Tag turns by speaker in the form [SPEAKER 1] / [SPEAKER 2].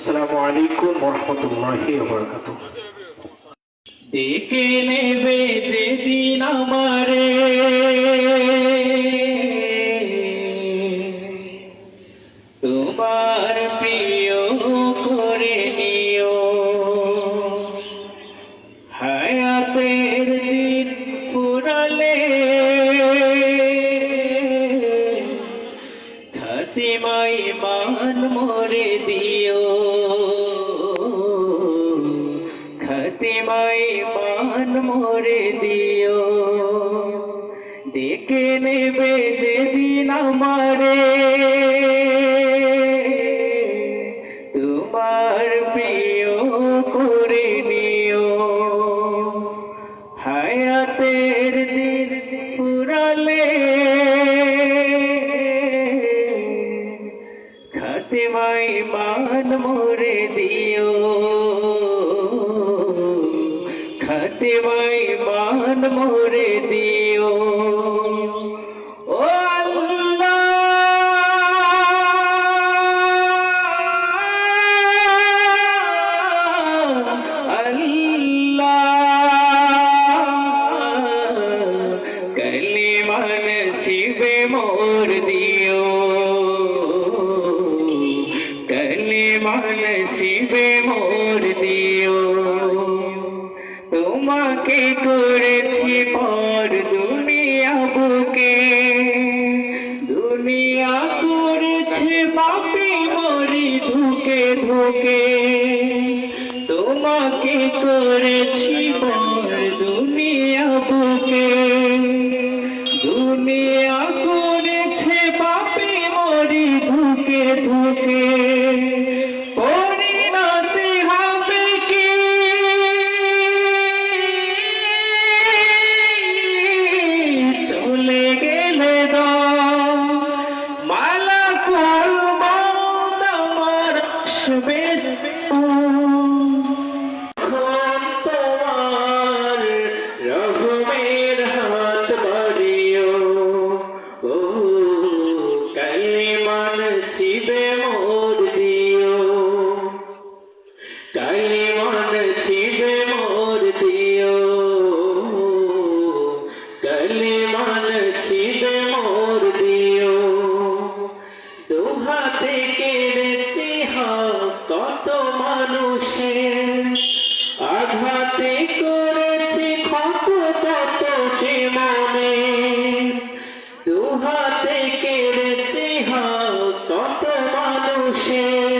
[SPEAKER 1] আসসালামু আলাইকুম রহমতুল্লাহি
[SPEAKER 2] ডেকে নেবে যেদিন আমারে। তোমার প্রিয় করে নিও। হায়াতের খাতিমাই মান মোরে দিও। খাতিমাই মান মোরে দিও। ডেকে নেবে যেদিন আমারে। তোমার প্রিয় করে নিও। হায়াতের খাতিমাই মান মোরে দিও। খাতিমাই মান মোরে দিও। শিবে মোর দিও। কলিমান শিবে মোর দিও। তোমাকে করেছি পর দুনিয়া বুকে। দুনিয়া করেছে বাপি মরি ধুকে ধুকে। তোমাকে করেছি তাই মনে শিবে মোর দিও। কালি মনে শিবে মোর দিও। দুহাতে কেড়েছি কত মানুষের। আঘাতে করেছি ক্ষত তত সে মনে দুহাতে কেড়েছি কত মানুষের।